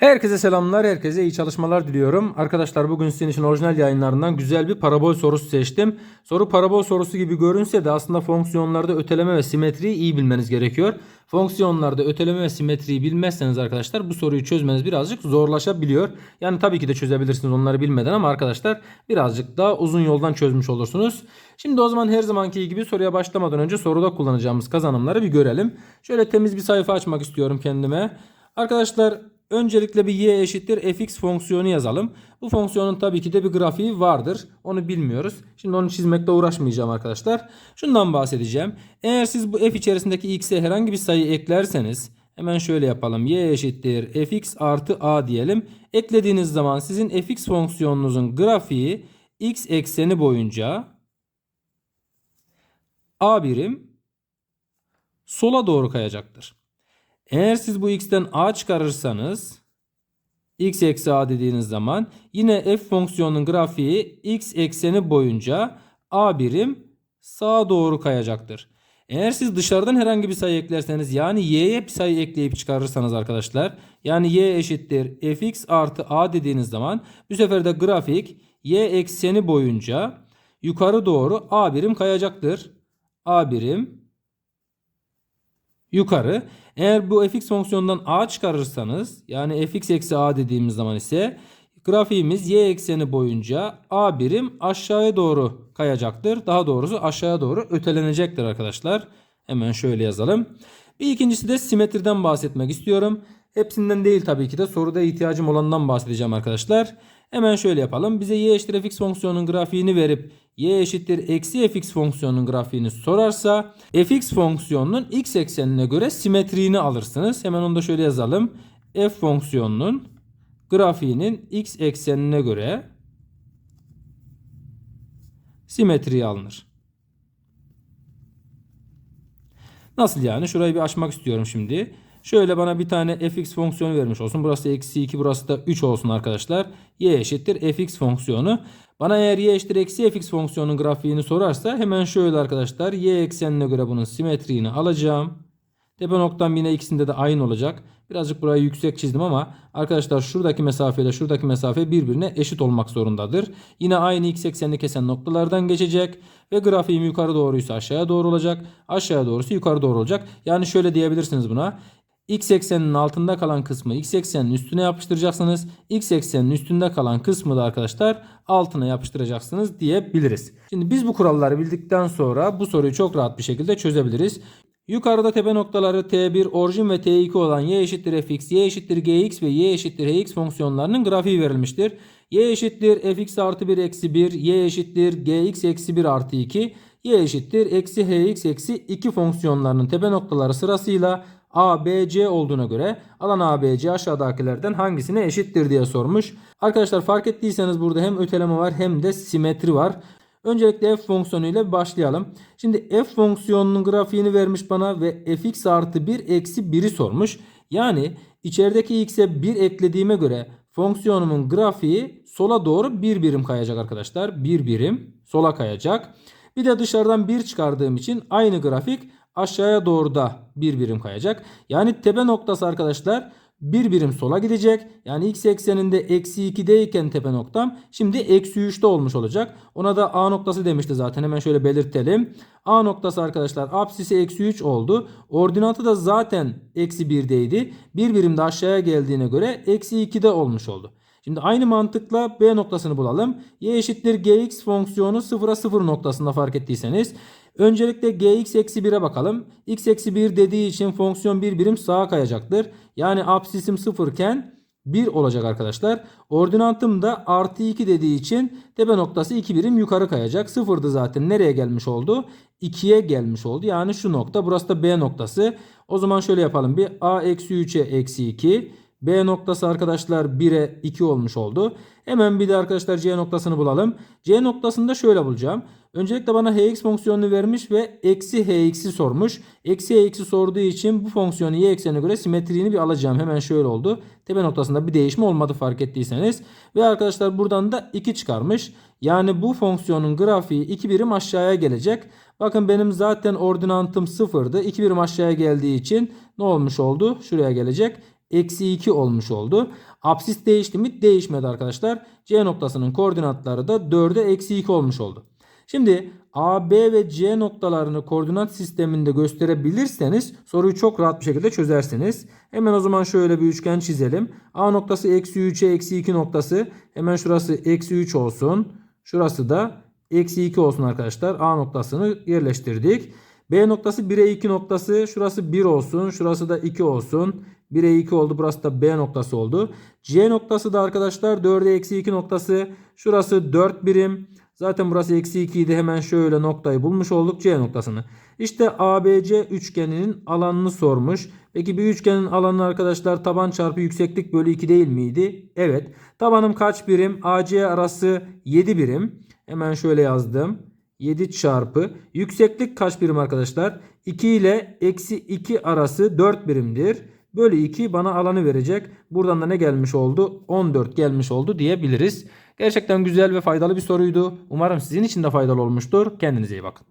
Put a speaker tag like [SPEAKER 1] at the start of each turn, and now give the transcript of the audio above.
[SPEAKER 1] Herkese selamlar, herkese iyi çalışmalar diliyorum. Arkadaşlar bugün sizin için orijinal yayınlarından güzel bir parabol sorusu seçtim. Soru parabol sorusu gibi görünse de aslında fonksiyonlarda öteleme ve simetriyi iyi bilmeniz gerekiyor. Fonksiyonlarda öteleme ve simetriyi bilmezseniz arkadaşlar bu soruyu çözmeniz birazcık zorlaşabiliyor. Yani tabii ki de çözebilirsiniz onları bilmeden ama arkadaşlar birazcık daha uzun yoldan çözmüş olursunuz. Şimdi o zaman her zamanki gibi soruya başlamadan önce soruda kullanacağımız kazanımları bir görelim. Şöyle temiz bir sayfa açmak istiyorum kendime. Arkadaşlar Öncelikle bir y eşittir fx fonksiyonu yazalım. Bu fonksiyonun tabii ki de bir grafiği vardır. Onu bilmiyoruz. Şimdi onu çizmekle uğraşmayacağım arkadaşlar. Şundan bahsedeceğim. Eğer siz bu f içerisindeki x'e herhangi bir sayı eklerseniz hemen şöyle yapalım. y eşittir fx artı a diyelim. Eklediğiniz zaman sizin fx fonksiyonunuzun grafiği x ekseni boyunca a birim sola doğru kayacaktır. Eğer siz bu x'ten a çıkarırsanız x eksi a dediğiniz zaman yine f fonksiyonunun grafiği x ekseni boyunca a birim sağa doğru kayacaktır. Eğer siz dışarıdan herhangi bir sayı eklerseniz yani y'ye bir sayı ekleyip çıkarırsanız arkadaşlar yani y eşittir fx artı a dediğiniz zaman bu sefer de grafik y ekseni boyunca yukarı doğru a birim kayacaktır. a birim yukarı. Eğer bu fx fonksiyonundan a çıkarırsanız yani fx eksi a dediğimiz zaman ise grafiğimiz y ekseni boyunca a birim aşağıya doğru kayacaktır. Daha doğrusu aşağıya doğru ötelenecektir arkadaşlar. Hemen şöyle yazalım. Bir ikincisi de simetriden bahsetmek istiyorum. Hepsinden değil tabii ki de soruda ihtiyacım olandan bahsedeceğim arkadaşlar. Hemen şöyle yapalım. Bize y eşittir fx fonksiyonunun grafiğini verip y eşittir eksi fx fonksiyonunun grafiğini sorarsa fx fonksiyonunun x eksenine göre simetriğini alırsınız. Hemen onu da şöyle yazalım. f fonksiyonunun grafiğinin x eksenine göre simetriği alınır. Nasıl yani? Şurayı bir açmak istiyorum şimdi. Şöyle bana bir tane fx fonksiyonu vermiş olsun. Burası eksi 2 burası da 3 olsun arkadaşlar. y eşittir fx fonksiyonu. Bana eğer y eşittir eksi fx fonksiyonun grafiğini sorarsa hemen şöyle arkadaşlar. y eksenine göre bunun simetriğini alacağım. Tepe noktam yine ikisinde de aynı olacak. Birazcık burayı yüksek çizdim ama arkadaşlar şuradaki mesafe ile şuradaki mesafe birbirine eşit olmak zorundadır. Yine aynı x eksenini kesen noktalardan geçecek ve grafiğim yukarı doğruysa aşağıya doğru olacak. Aşağıya doğrusu yukarı doğru olacak. Yani şöyle diyebilirsiniz buna. X ekseninin altında kalan kısmı x ekseninin üstüne yapıştıracaksınız. X ekseninin üstünde kalan kısmı da arkadaşlar altına yapıştıracaksınız diyebiliriz. Şimdi biz bu kuralları bildikten sonra bu soruyu çok rahat bir şekilde çözebiliriz. Yukarıda tepe noktaları T1 orijin ve T2 olan y eşittir fx, y eşittir gx ve y eşittir hx fonksiyonlarının grafiği verilmiştir. y eşittir fx artı 1 eksi 1, y eşittir gx eksi 1 artı 2, y eşittir eksi hx eksi 2 fonksiyonlarının tepe noktaları sırasıyla A, B, C olduğuna göre alan A, B, C aşağıdakilerden hangisine eşittir diye sormuş. Arkadaşlar fark ettiyseniz burada hem öteleme var hem de simetri var. Öncelikle f fonksiyonu ile başlayalım. Şimdi f fonksiyonunun grafiğini vermiş bana ve fx artı 1 eksi 1'i sormuş. Yani içerideki x'e 1 eklediğime göre fonksiyonumun grafiği sola doğru 1 birim kayacak arkadaşlar. 1 birim sola kayacak. Bir de dışarıdan 1 çıkardığım için aynı grafik aşağıya doğru da bir birim kayacak. Yani tepe noktası arkadaşlar bir birim sola gidecek. Yani x ekseninde eksi 2'deyken tepe noktam şimdi eksi 3'te olmuş olacak. Ona da A noktası demişti zaten hemen şöyle belirtelim. A noktası arkadaşlar apsisi eksi 3 oldu. Ordinatı da zaten eksi 1'deydi. Bir birim de aşağıya geldiğine göre eksi 2'de olmuş oldu. Şimdi aynı mantıkla B noktasını bulalım. Y eşittir gx fonksiyonu 0'a 0 noktasında fark ettiyseniz. Öncelikle gx eksi 1'e bakalım. x eksi 1 dediği için fonksiyon bir birim sağa kayacaktır. Yani absisim 0 iken 1 olacak arkadaşlar. Ordinatım da artı 2 dediği için tepe noktası 2 birim yukarı kayacak. 0'dı zaten. Nereye gelmiş oldu? 2'ye gelmiş oldu. Yani şu nokta. Burası da B noktası. O zaman şöyle yapalım. Bir A eksi 3'e eksi 2. B noktası arkadaşlar 1'e 2 olmuş oldu. Hemen bir de arkadaşlar C noktasını bulalım. C noktasında şöyle bulacağım. Öncelikle bana hx fonksiyonunu vermiş ve eksi hx'i sormuş. Eksi hx'i sorduğu için bu fonksiyonu y eksenine göre simetriğini bir alacağım. Hemen şöyle oldu. Tepe noktasında bir değişme olmadı fark ettiyseniz. Ve arkadaşlar buradan da 2 çıkarmış. Yani bu fonksiyonun grafiği 2 birim aşağıya gelecek. Bakın benim zaten ordinantım 0'dı. 2 birim aşağıya geldiği için ne olmuş oldu? Şuraya gelecek eksi 2 olmuş oldu. Apsis değişti mi? Değişmedi arkadaşlar. C noktasının koordinatları da 4'e eksi 2 olmuş oldu. Şimdi A, B ve C noktalarını koordinat sisteminde gösterebilirseniz soruyu çok rahat bir şekilde çözersiniz. Hemen o zaman şöyle bir üçgen çizelim. A noktası eksi 3'e eksi 2 noktası. Hemen şurası eksi 3 olsun. Şurası da eksi 2 olsun arkadaşlar. A noktasını yerleştirdik. B noktası 1'e 2 noktası. Şurası 1 olsun. Şurası da 2 olsun. 1'e 2 oldu. Burası da B noktası oldu. C noktası da arkadaşlar 4'e eksi 2 noktası. Şurası 4 birim. Zaten burası eksi 2 idi. Hemen şöyle noktayı bulmuş olduk. C noktasını. İşte ABC üçgeninin alanını sormuş. Peki bir üçgenin alanı arkadaşlar taban çarpı yükseklik bölü 2 değil miydi? Evet. Tabanım kaç birim? AC arası 7 birim. Hemen şöyle yazdım. 7 çarpı. Yükseklik kaç birim arkadaşlar? 2 ile eksi 2 arası 4 birimdir. Bölü 2 bana alanı verecek. Buradan da ne gelmiş oldu? 14 gelmiş oldu diyebiliriz. Gerçekten güzel ve faydalı bir soruydu. Umarım sizin için de faydalı olmuştur. Kendinize iyi bakın.